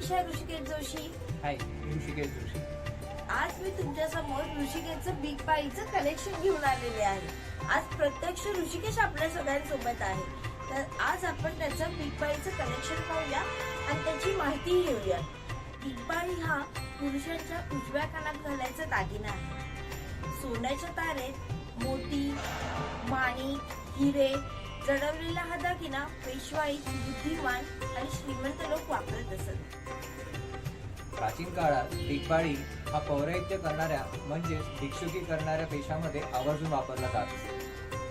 विषय ऋषिकेश जोशी. हाय मी ऋषिकेश जोशी. आज मी तुमच्यासमोर ऋषिकेशचं बिग बाईचं कलेक्शन घेऊन आलेले आहे. आज प्रत्यक्ष ऋषिकेश आपल्या सगळ्यांसोबत आहे. तर आज आपण त्याचं बिग बाईचं कलेक्शन पाहूया आणि त्याची माहिती घेऊया. बिग बाई हा पुरुषांच्या उजव्या कानात घालायचा दागिना आहे. सोन्याच्या तारेत मोती माणिक हिरे जडवलेला हा दागिना पेशवाई बुद्धिमान आणि श्रीमंत लोक वापरत असत. प्राचीन काळात भिकबाळी हा पौराहित्य करणाऱ्या म्हणजेच भिक्षुकी करणाऱ्या पेशामध्ये आवर्जून वापरला जात असे.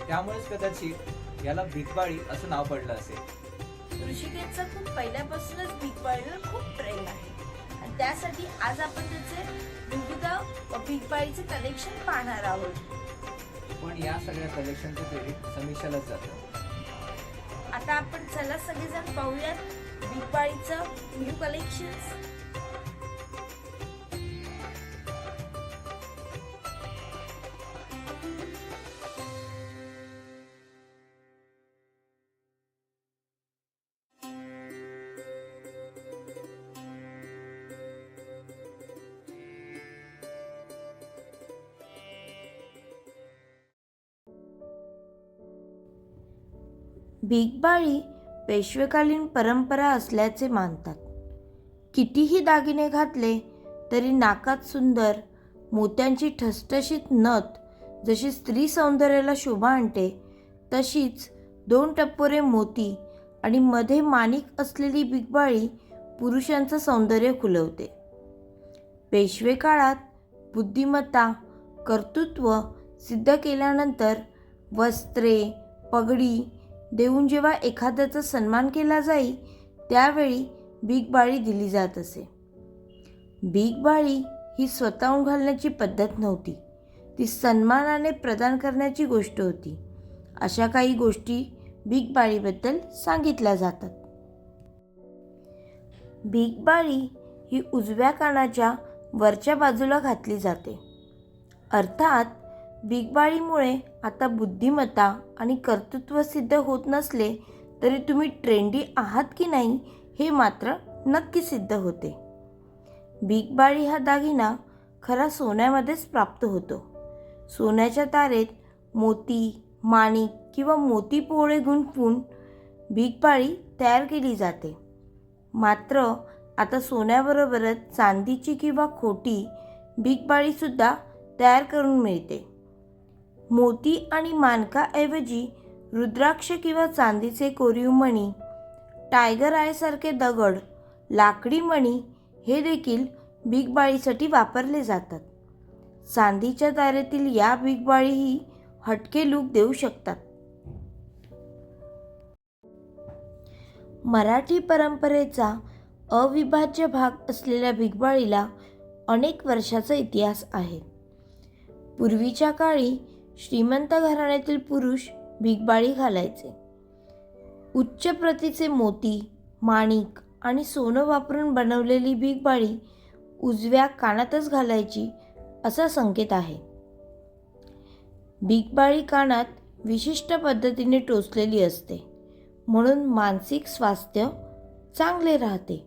त्यामुळेच कदाचित याला भिकबाळी असं नाव पडलं असेल ऋषिकेशचा खूप पहिल्यापासूनच बिग बाळीवर खूप प्रेम आहे. आणि त्यासाठी आज आपण त्याचे विविध बिग बाळीचे कलेक्शन पाहणार आहोत. पण या सगळ्या कलेक्शनचं क्रेडिट समीक्षालाच जातं. आता आपण चला सगळेजण पाहूयात दिपाळीचं न्यू कलेक्शन बिग बाळी पेशवेकालीन परंपरा असल्याचे मानतात. कितीही दागिने घातले तरी नाकात सुंदर मोत्यांची ठसठशीत नथ जशी स्त्री सौंदर्याला शोभा आणते तशीच दोन टप्पोरे मोती आणि मध्ये माणिक असलेली बिगबाळी पुरुषांचं सौंदर्य खुलवते पेशवे काळात बुद्धिमत्ता कर्तृत्व सिद्ध केल्यानंतर वस्त्रे पगडी देऊन जेव्हा एखाद्याचा सन्मान केला जाई त्यावेळी भीकबाळी बाळी दिली जात असे. भीकबाळी बाळी ही स्वतःहून घालण्याची पद्धत नव्हती. ती सन्मानाने प्रदान करण्याची गोष्ट होती. अशा काही गोष्टी भीकबाळीबद्दल सांगितल्या जातात. भीकबाळी बाळी ही उजव्या कानाच्या वरच्या बाजूला घातली जाते. अर्थात बिगबाळीमुळे आता बुद्धिमत्ता आणि कर्तृत्व सिद्ध होत नसले तरी तुम्ही ट्रेंडी आहात की नाही हे मात्र नक्की सिद्ध होते. बिगबाळी हा दागिना खरा सोन्यामध्येच प्राप्त होतो. सोन्याच्या तारेत मोती माणिक किंवा मोती पोळे गुंफून बिगबाळी तयार केली जाते. मात्र आता सोन्याबरोबरच चांदीची किंवा खोटी बिगबाळीसुद्धा तयार करून मिळते. मोती आणि मानकाऐवजी रुद्राक्ष किंवा चांदीचे कोरीव मणी टायगर आयसारखे दगड लाकडी मणी हे देखील बिगबाळीसाठी वापरले जातात. चांदीच्या तारेतील या बिगबाळीही हटके लूक देऊ शकतात. मराठी परंपरेचा अविभाज्य भाग असलेल्या भिगबाळीला अनेक वर्षाचा इतिहास आहे. पूर्वीच्या काळी श्रीमंत घराण्यातील पुरुष बिगबाळी घालायचे. उच्च प्रतीचे मोती माणिक आणि सोनं वापरून बनवलेली बिगबाळी उजव्या कानातच घालायची असा संकेत आहे. बिगबाळी कानात विशिष्ट पद्धतीने टोचलेली असते. म्हणून मानसिक स्वास्थ्य चांगले राहते.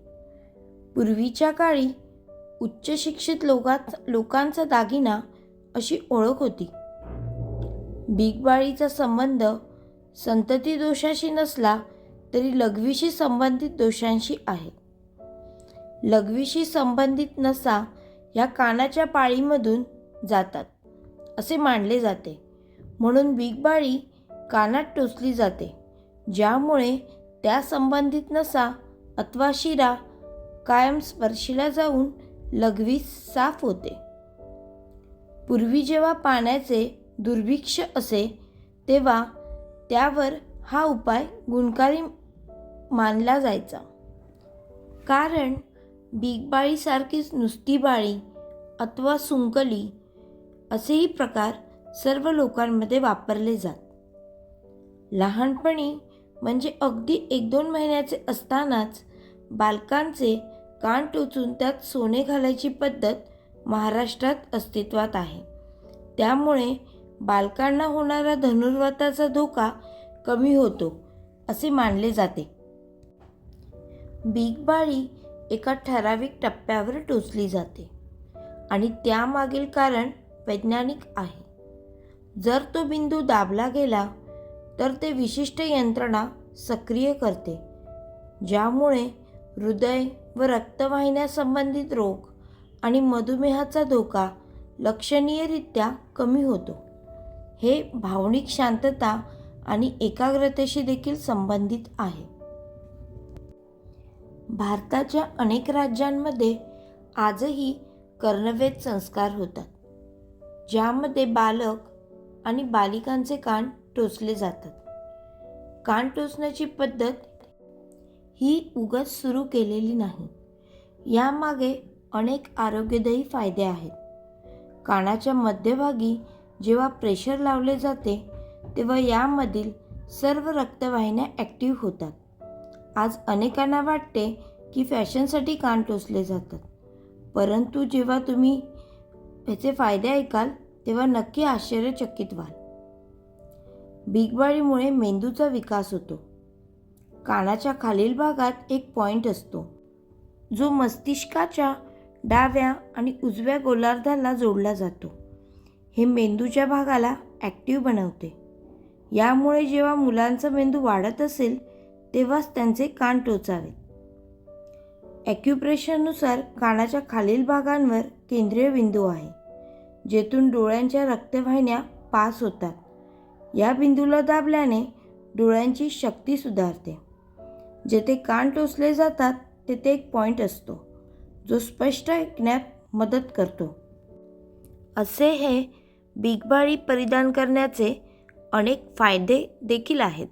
पूर्वीच्या काळी उच्च शिक्षित लोकांचा दागिना अशी ओळख होती. बिगबाळीचा संबंध संतती दोषाशी नसला तरी लघवीशी संबंधित दोषांशी आहे. लघवीशी संबंधित नसा ह्या कानाच्या पाळीमधून जातात असे मानले जाते. म्हणून बिगबाळी कानात टोचली जाते ज्यामुळे त्या संबंधित नसा अथवा शिरा कायम स्पर्शीला जाऊन लघवी साफ होते. पूर्वी जेव्हा पाण्याचे दुर्भिक्ष असे तेव्हा त्यावर हा उपाय गुणकारी मानला जायचा. कारण बिगबाळीसारखीच नुसती बाळी अथवा सुंकली असेही प्रकार सर्व लोकांमध्ये वापरले जात. लहानपणी म्हणजे अगदी एक दोन महिन्याचे असतानाच बालकांचे कान टोचून त्यात सोने घालायची पद्धत महाराष्ट्रात अस्तित्वात आहे. त्यामुळे बालकांना होणारा धनुर्वाताचा धोका कमी होतो असे मानले जाते. बिगबाळी एका ठराविक टप्प्यावर टोचली जाते आणि त्यामागील कारण वैज्ञानिक आहे. जर तो बिंदू दाबला गेला तर ते विशिष्ट यंत्रणा सक्रिय करते ज्यामुळे हृदय व रक्तवाहिन्यासंबंधित रोग आणि मधुमेहाचा धोका लक्षणीयरित्या कमी होतो. हे भावनिक शांतता आणि एकाग्रतेशी देखील संबंधित आहे. भारताच्या अनेक राज्यांमध्ये आजही कर्णवेध संस्कार होतात ज्यामध्ये बालक आणि बालिकांचे कान टोचले जातात. कान टोचण्याची पद्धत ही उगत सुरू केलेली नाही. यामागे अनेक आरोग्यदायी फायदे आहेत. कानाच्या मध्यभागी जेव्हा प्रेशर लावले जाते तेव्हा यामधील सर्व रक्तवाहिन्या ॲक्टिव्ह होतात. आज अनेकांना वाटते की फॅशनसाठी कान टोचले जातात. परंतु जेव्हा तुम्ही ह्याचे फायदे ऐकाल तेव्हा नक्की आश्चर्यचकित व्हाल. बिगबाळीमुळे मेंदूचा विकास होतो. कानाच्या खालील भागात एक पॉइंट असतो जो मस्तिष्काच्या डाव्या आणि उजव्या गोलार्धाला जोडला जातो. हे मेंदूच्या भागाला ॲक्टिव्ह बनवते. यामुळे जेव्हा मुलांचा मेंदू वाढत असेल तेव्हाच त्यांचे कान टोचावेत. ॲक्युप्रेशरनुसार कानाच्या खालील भागांवर केंद्रीय बिंदू आहे जेथून डोळ्यांच्या रक्तवाहिन्या पास होतात. या बिंदूला दाबल्याने डोळ्यांची शक्ती सुधारते. जेथे कान टोचले जातात तेथे एक पॉईंट असतो जो स्पष्ट ऐकण्यात मदत करतो. असे हे बिगबाळी परिधान करण्याचे अनेक फायदे देखील आहेत.